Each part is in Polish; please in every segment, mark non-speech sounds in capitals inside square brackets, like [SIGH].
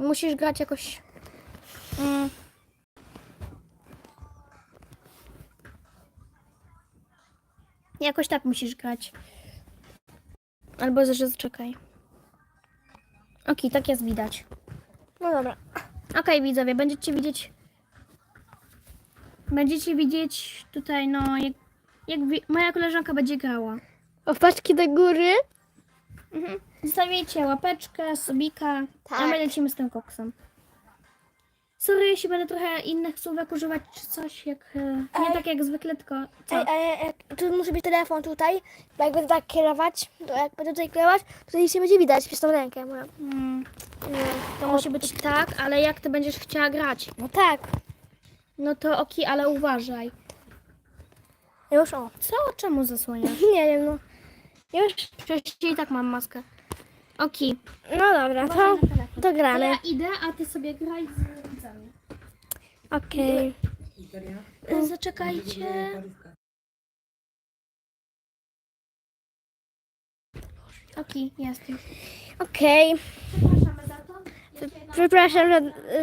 Musisz grać jakoś... Mm. Jakoś tak musisz grać. Albo że czekaj. Okej, tak jest widać. No dobra. Okej, widzowie, będziecie widzieć. Będziecie widzieć tutaj, no, jak, jak moja koleżanka będzie grała. Opaczki do góry. Mhm. Zostawiajcie łapeczkę, subika, Tak. a my lecimy z tym koksem. Sorry, jeśli będę trochę innych słówek używać czy coś, jak, e, nie Ej. tak jak zwykle, tylko co? Ej, ej, ej, tu musi być telefon tutaj, bo jak będę tak kierować, to jak będę tutaj kierować, to nic nie będzie widać przez tą rękę moją. Mm, Nie. to musi być tak, ale jak ty będziesz chciała grać? No tak. No to oki, ale uważaj. Już o. Co? Czemu zasłaniasz? [LAUGHS] Nie wiem, no. Już? Przecież i tak mam maskę. Oki. No dobra, to, to gramy. ja idę, a ty sobie graj z widzami. Okej. E, Zaczekajcie. Oki, jestem. Okej. Przepraszamy za to. Jeszcze jedna, Przepraszam, że...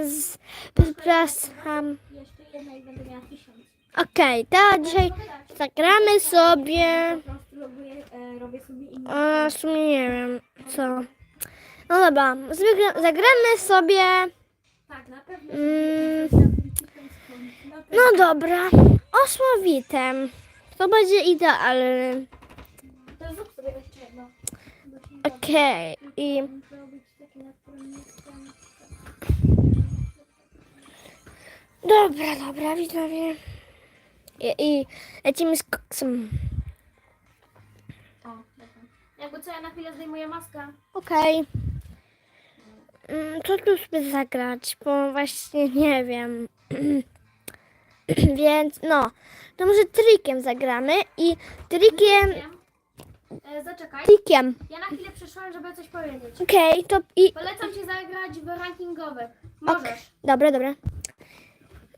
Z, przepraszam. jeszcze jedna i będę miała tysiąc. Okej, to dzisiaj zagramy sobie... Po prostu robię, e, robię sobie inne. A, w sumie nie wiem, co. No dobra, zwykle zagramy sobie... Tak, na pewno. Mm, Na pewno. no dobra, osłowitem. To będzie idealny. To zrób sobie jeszcze jedno. Okej, i... Zrobić takie, na którym nie chcę. Dobra, dobra, widzowie. I, i lecimy z koksem. O, dobra. Jakby co, ja na chwilę zdejmuję maskę. Okej. Mm, Co tu sobie zagrać? Bo właśnie nie wiem. [CLEARS THROAT] Więc no, to może trikiem zagramy i trikiem, Wiem. E, zaczekaj. trikiem. Ja na chwilę przyszłam, żeby coś powiedzieć. Okej, to i... Polecam ci zagrać w rankingowych. Możesz. Dobra, dobra.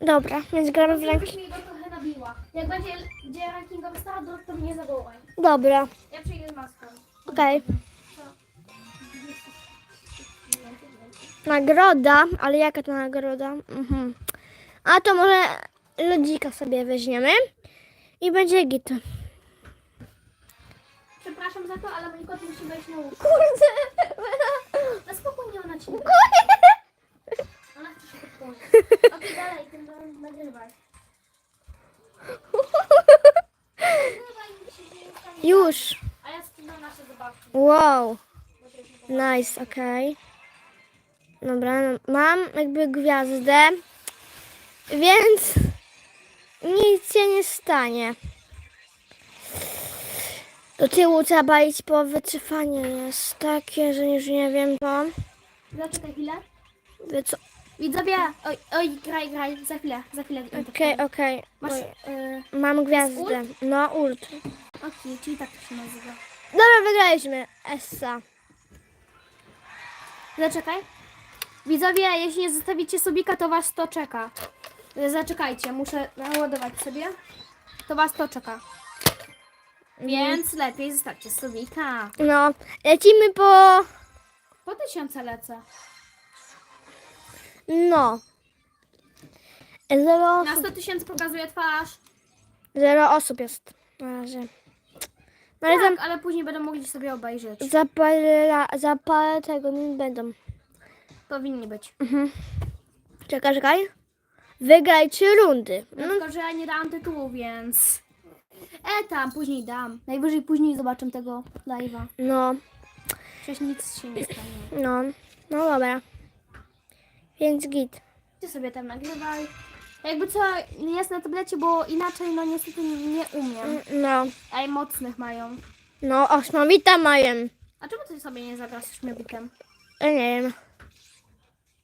Dobra, więc gramy w rank. Żebyś mi go trochę nabiła. Jak będzie gdzie rankingowy start, to mnie zawołaj. Dobra, Ja przyjdę z maską. okej. Nagroda, ale jaka to nagroda? Mhm. A to może lodzika sobie weźmiemy i będzie git. Przepraszam za to, ale mój kot musi wejść na łóżko. Kurde! Na spokojnie ona ci Ona chce się podpowiedzieć. [LAUGHS] Okej, dalej, tym razem nagrywaj. Nagrywaj, mi się nie stanie. Już. A ja spinam nasze zabawki. Wow. Nice, okej. Dobra, no, mam jakby gwiazdę, więc nic się nie stanie. Do tyłu trzeba iść, bo wycofanie jest takie, że już nie wiem co. Zaczekaj chwilę. Wyco- Widzowie, oj, oj, graj, graj, za chwilę, za chwilę. Okej, okej. Masz, Oj, y, Mam gwiazdę. No, ult. okej, czyli tak to się nazywa. Dobra, wygraliśmy. Essa. Zaczekaj. Widzowie, jeśli nie zostawicie subika, to was to czeka. Y, Zaczekajcie, muszę naładować sobie. To was to czeka. Więc lepiej zostawcie subika. No, lecimy po... Po tysiące lecę. No. Zero Na osób, 100 tysięcy pokazuje twarz. zero osób jest na razie. No ale Tak, ale później będą mogli sobie obejrzeć. za, za, parę, za parę tego minut będą. Powinni być. Czekaj, czekaj. Wygraj trzy rundy. No, tylko, że ja nie dałam tytułu, więc... E, tam, później dam. Najwyżej później zobaczę tego live'a. No, Przecież nic się nie stanie. no, no dobra. Więc git. Ty sobie tam nagrywaj. Jakby co, jest na tablecie, bo inaczej, no niestety nie, nie umiem. No, Ej, mocnych mają. no, osmowita mają. A czemu ty sobie nie zagrasz z? Ja nie wiem.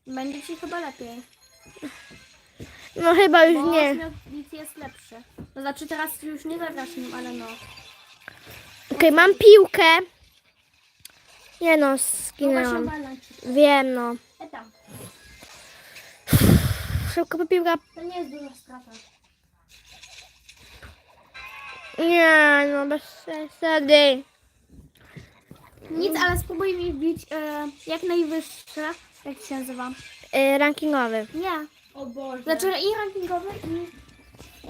Będzie ci chyba lepiej. No chyba już Bo nie. śmiewik jest lepszy. To znaczy teraz już nie zagrasz nim, ale no. Okej, mam piłkę. Nie no, Mogę się skinęłam. walnąć. Wiem no. E. Szybko po piłka. To nie jest duża strata. Nie no, bez przesady. Nic, ale spróbuj mi wbić e, jak najwyższe. Jak się nazywa? Y, rankingowy. Nie. O Boże. Znaczy i rankingowe i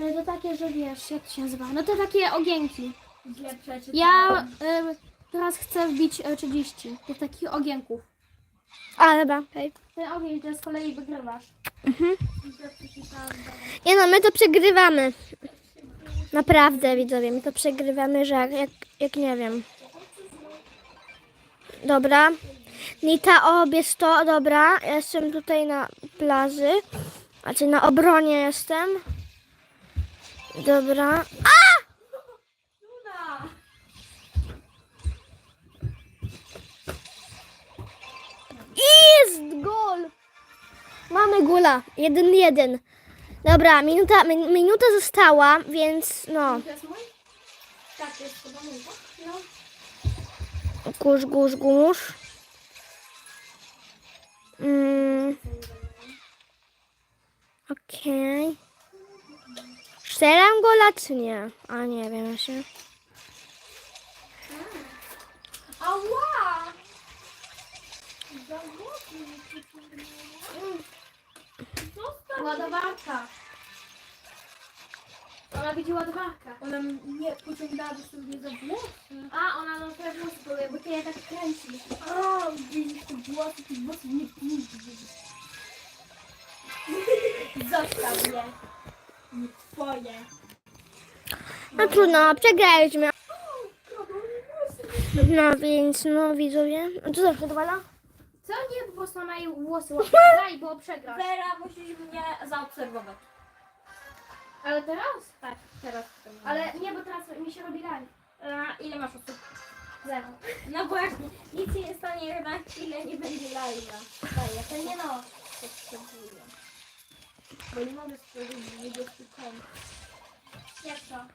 e, to takie, że wiesz, jak to się nazywa? No to takie ogienki. Źle. Ja e, teraz chcę wbić e, 30 tych takich ogienków. A, dobra, hej. Ten ogień to z kolei wygrywasz. Przeczytałam. Nie no, my to przegrywamy. Naprawdę, widzowie, my to przegrywamy, że jak, jak, jak nie wiem. Dobra. Nita, obierz to, dobra. Ja jestem tutaj na plaży. Znaczy na obronie jestem. Dobra. Luna! Mamy. Jeden jeden. Dobra, minuta, min, minuta została, więc no. Tak, jest chyba tak? No. Kurz, kurz, kurz. Mm. Okej. Strzelam gola czy nie? A nie wiem jeszcze. Ała! Ładowarka. Ona widzi ładowarkę. Ona mnie pociągnęła sobie za włosy. A, ona na pewno spróbuje, bo ty je tak kręcisz. O, widzisz te włosy, te włosy nie pójdzie. [LAUGHS] Zostaw mnie. Nie twoje. No trudno, przegraliśmy. No więc, no widzowie. A Co zawsze dowala? Co nie, po prostu ona jej włosy [LAUGHS] łapie. Daj, bo przegrasz. Vera, musisz mnie zaobserwować. Ale teraz? Tak, teraz. Ale nie, bo teraz mi się robi live. A, ile masz osób? Zero. No właśnie, nic się nie stanie na chwilę, nie będzie live'a. Daję, to nie no. Potrzebuję. Bo nie mogę stworzyć 20 kont. Jak to?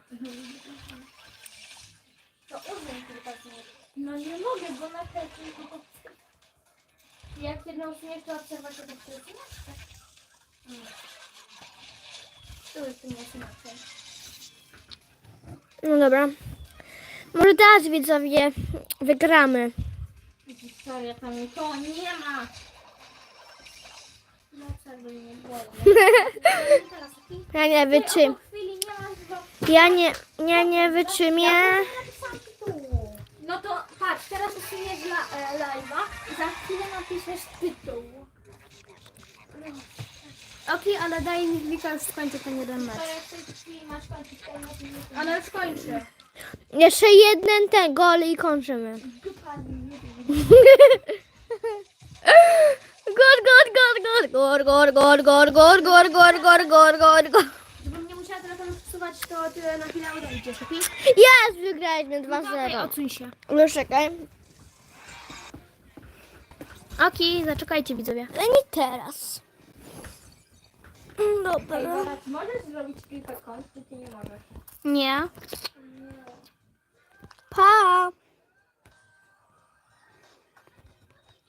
To uznaj tylko nie. No nie mogę, bo na pewno to jak jedną usuniesz, to obserwasz obok przesunięczkę. Tu jest ten jasnaczek. No dobra. Może teraz widzowie wygramy. Historia tam nikogo nie ma. No co by nie [LAUGHS] było. Ja nie wytrzymam. Ja nie, ja nie wytrzymię. No to patrz, teraz usuniesz la, e, live'a i za chwilę napiszesz tytuł. Okej, ale daj mi Wika już skończy ten jeden mecz. To jak masz kończyć odcinek. Ona już kończy. Jeszcze jeden ten gol i kończymy. Gol, gol, gol, gol, gol, gol, gol, gol, gol, gol, gol, gol, gol, gol złapać, to ty na chwilę odejdziesz, okej? Jest, wygraliśmy No to okej, 2-0. odsuń się. No czekaj. Okej, zaczekajcie widzowie. Ale nie teraz. Mm, Ej, Dobra. Zaraz, możesz zrobić kilka kąt, czy ty nie możesz? Nie. Pa!